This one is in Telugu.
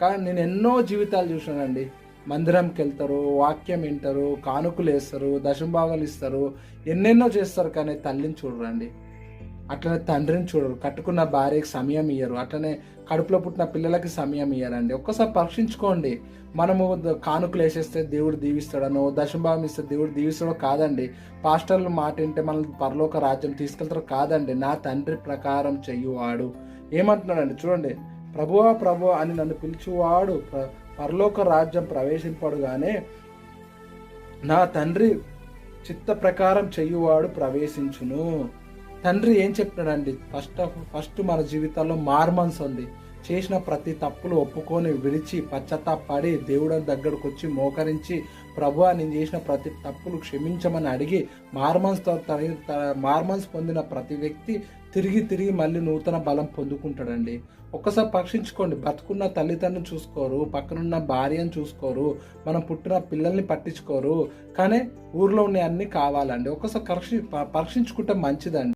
కానీ నేను ఎన్నో జీవితాలు చూసానండి మందిరంకి వెళ్తారు వాక్యం వింటారు కానుకలు వేస్తారు దశంభాగాలు ఇస్తారు. ఎన్నెన్నో చేస్తారు కానీ తల్లిని చూడరండి. అట్లనే తండ్రిని చూడరు. కట్టుకున్న భార్యకి సమయం ఇయ్యరు. అట్లనే కడుపులో పుట్టిన పిల్లలకి సమయం ఇయ్యరండి. ఒక్కసారి పరీక్షించుకోండి. మనము కానుకలు వేసేస్తే దేవుడు దీవిస్తాడనో దశంభావం ఇస్తే దేవుడు దీవిస్తాడో కాదండి. పాస్టర్లు మాట వింటే మనల్ని పరలోక రాజ్యం తీసుకెళ్తారో కాదండి. నా తండ్రి ప్రకారం చెయ్యువాడు ఏమంటున్నాడండి? చూడండి. ప్రభువా ప్రభు అని నన్ను పిలిచువాడు పరలోక రాజ్యం ప్రవేశింపడుగానే నా తండ్రి చిత్త ప్రకారం చెయ్యువాడు ప్రవేశించును. తండ్రి ఏం చెప్పినాడండి ఫస్ట్ ఆఫ్ ఫస్ట్ మన జీవితాల్లో మార్మన్స్ ఉంది. చేసిన ప్రతి తప్పులు ఒప్పుకొని విడిచి పశ్చాత్తాపడి దేవుడి దగ్గరకు వచ్చి మోకరించి ప్రభు నేను చేసిన ప్రతి తప్పులు క్షమించమని అడిగి మార్మన్స్ మార్మన్స్ పొందిన ప్రతి వ్యక్తి తిరిగి తిరిగి మళ్ళీ నూతన బలం పొందుకుంటాడండి. ఒక్కసారి పరీక్షించుకోండి. బతుకున్న తల్లిదండ్రులు చూసుకోరు పక్కనున్న భార్యను చూసుకోరు మనం పుట్టిన పిల్లల్ని పట్టించుకోరు. కానీ ఊర్లో ఉన్న అన్ని కావాలండి. ఒక్కసారి పరీక్ష పరీక్షించుకుంటే మంచిదండి.